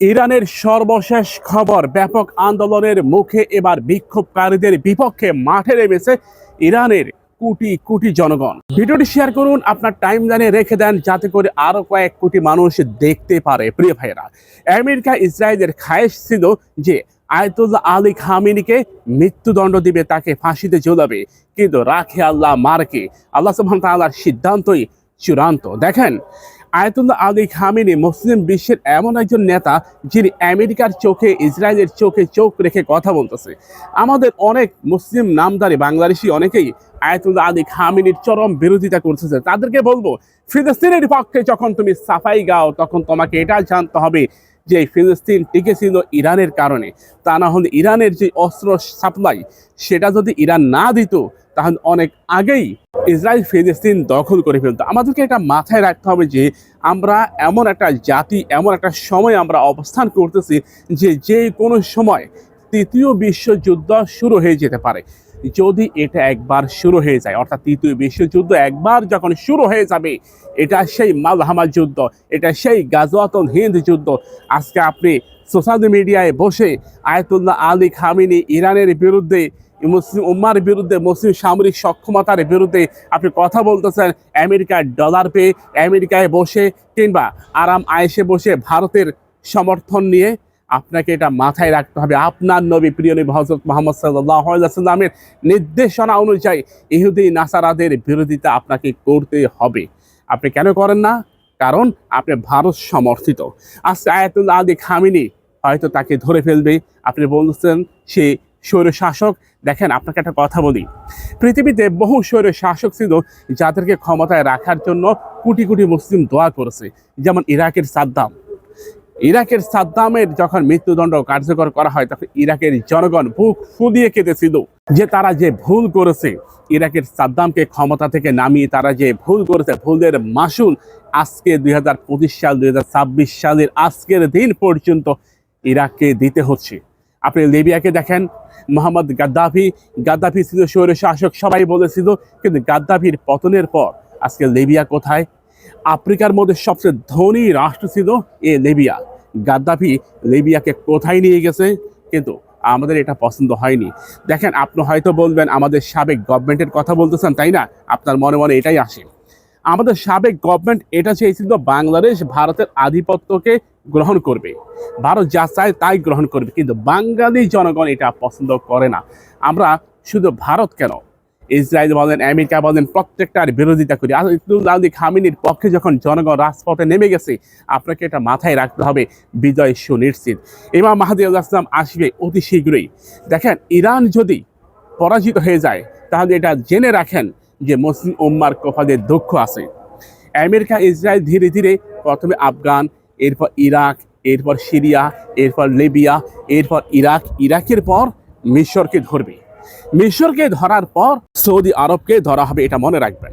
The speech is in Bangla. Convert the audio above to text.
ইরানের সর্বশেষ খবর ব্যাপক আন্দোলনের মুখে এবার বিক্ষোভকারীদের বিপক্ষে মাঠে নেমেছে ইরানের কোটি কোটি জনগণ। ভিডিওটি শেয়ার করুন, আপনার টাইম লাইনে রেখে দেন যাতে করে আরও কয়েক কোটি মানুষ দেখতে পারে। প্রিয় ভাইয়েরা, আমেরিকা ইসরায়েলের খায়েশ ছিল যে আয়তুল্লাহ আলী খামিনিকে মৃত্যুদণ্ড দিবে, তাকে ফাঁসিতে ঝুলাবে। কিন্তু রাখে আল্লাহ মারকে। আল্লাহ সুবহান তাআলার সিদ্ধান্তই চূড়ান্ত। দেখেন আয়াতুল্লাহ আলী খামিনি মুসলিম বিশ্বের এমন একজন নেতা যিনি আমেরিকার চোখে, ইসরায়েলের চোখে চোখ রেখে কথা বলতেছে। আমাদের অনেক মুসলিম নামদারি বাংলাদেশি অনেকেই আয়াতুল্লাহ আলী খামিনির চরম বিরোধিতা করতেছে। তাদেরকে বলব, ফিলিস্তিনের পক্ষে যখন তুমি সাফাই গাও, তখন তোমাকে এটা জানতে হবে যে ফিলিস্তিন টিকেছিল ইরানের কারণে। তা না হলে ইরানের যে অস্ত্র সাপ্লাই, সেটা যদি ইরান না দিত তাহলে অনেক আগেই ইসরায়েল ফিলিস্তিন দখল করে ফেলতো। আমাদেরকে এটা মাথায় রাখতে হবে যে আমরা এমন একটা জাতি, এমন একটা সময় আমরা অবস্থান করতেছি যে যে কোনো সময় তৃতীয় বিশ্বযুদ্ধ শুরু হয়ে যেতে পারে। যদি এটা একবার শুরু হয়ে যায়, অর্থাৎ তৃতীয় বিশ্বযুদ্ধ একবার যখন শুরু হয়ে যাবে, এটা সেই মালহামা যুদ্ধ, এটা সেই গাজওয়াতন হিন্দ যুদ্ধ। আজকে আপনি সোশ্যাল মিডিয়ায় বসে আয়তুল্লাহ আলী খামিনি ইরানের বিরুদ্ধে মুসলিম উম্মার বিরুদ্ধে, মুসলিম সামরিক সক্ষমতার বিরুদ্ধে আপনি কথা বলতেছেন আমেরিকার ডলার পেয়ে আমেরিকায় বসে কিংবা আরাম আয়েসে বসে ভারতের সমর্থন নিয়ে আপনাকে এটা মাথায় রাখতে হবে। আপনার নবী, প্রিয় নবী হজরত মোহাম্মদ সাল্লামের নির্দেশনা অনুযায়ী ইহুদি, নাসারাদের বিরোধিতা আপনাকে করতে হবে। আপনি কেন করেন না? কারণ আপনি ভারত সমর্থিত। আজকে আয়াতুল্লাহ আলী খামিনি হয়তো তাকে ধরে ফেলবে। আপনি বলছেন সে স্বৈর শাসক দেখেন আপনাকে একটা কথা বলি। পৃথিবীতে বহু স্বৈর শাসক ছিল যাদেরকে ক্ষমতায় রাখার জন্য কোটি কোটি মুসলিম দোয়া করেছে। যেমন ইরাকের সাদ্দাম। ইরাকের সাদ্দামের যখন মৃত্যুদণ্ড কার্যকর করা হয়, তখন ইরাকের জনগণ বুক ফুদিয়ে কেঁদেছিল যে তারা যে ভুল করেছে, ইরাকের সাদ্দামকে ক্ষমতা থেকে নামিয়ে তারা যে ভুল করেছে, ভুলের মাসুল আজকে দুই হাজার পঁচিশ সাল, দুই হাজার ছাব্বিশ সালের আজকের দিন পর্যন্ত ইরাককে দিতে হচ্ছে। আপনি লিবিয়াকে দেখেন, মোহাম্মদ গাদ্দাফি গাদ্দাফি ছিল স্বৈর শাসক, সবাই বলেছিল, কিন্তু গাদ্দাফির পতনের পর আজকে লিবিয়া কোথায়? আফ্রিকার মধ্যে সবচেয়ে ধনী রাষ্ট্র ছিল এ লিবিয়া। গাদ্দাফি লিবিয়াকে কোথায় নিয়ে গেছে? কিন্তু আমাদের এটা পছন্দ হয়নি। দেখেন, আপনি হয়তো বলবেন, আমাদের সাবেক গভর্নমেন্টের কথা বলতেছেন, তাই না? আপনার মনে মনে এটাই আসে। আমাদের সাবেক গভর্নমেন্ট এটা চেয়েছিল বাংলাদেশ, ভারতের আধিপত্যকে গ্রহণ করবে। ভারত যা চায় তাই গ্রহণ করবে। কিন্তু বাঙালি জনগণ এটা পছন্দ করে না। আমরা শুধু ভারত কেন? ইসরায়েল বলেন, আমেরিকা বলেন, প্রত্যেকটার বিরোধিতা করি। আল্লাহ খামিনীর পক্ষে যখন জনগণ রাজপথে নেমে গেছে, আপনাকে এটা মাথায় রাখতে হবে। বিজয় সুনিশ্চিত। ইমাম মাহাদি আসলাম আসবে অতি শীঘ্রই। দেখেন, ইরান যদি পরাজিত হয়ে যায়, তাহলে এটা জেনে রাখেন যে মুসলিম উম্মার কপালে দুঃখ আছে। আমেরিকা, ইসরায়েল ধীরে ধীরে প্রথমে আফগান এরপর ইরাক, এরপর সিরিয়া, এরপর লিবিয়া, এরপর ইরাক। ইরাকের পর মিশরকে ধরবে। মিশরকে ধরার পর সৌদি আরবকে ধরা হবে, এটা মনে রাখবেন।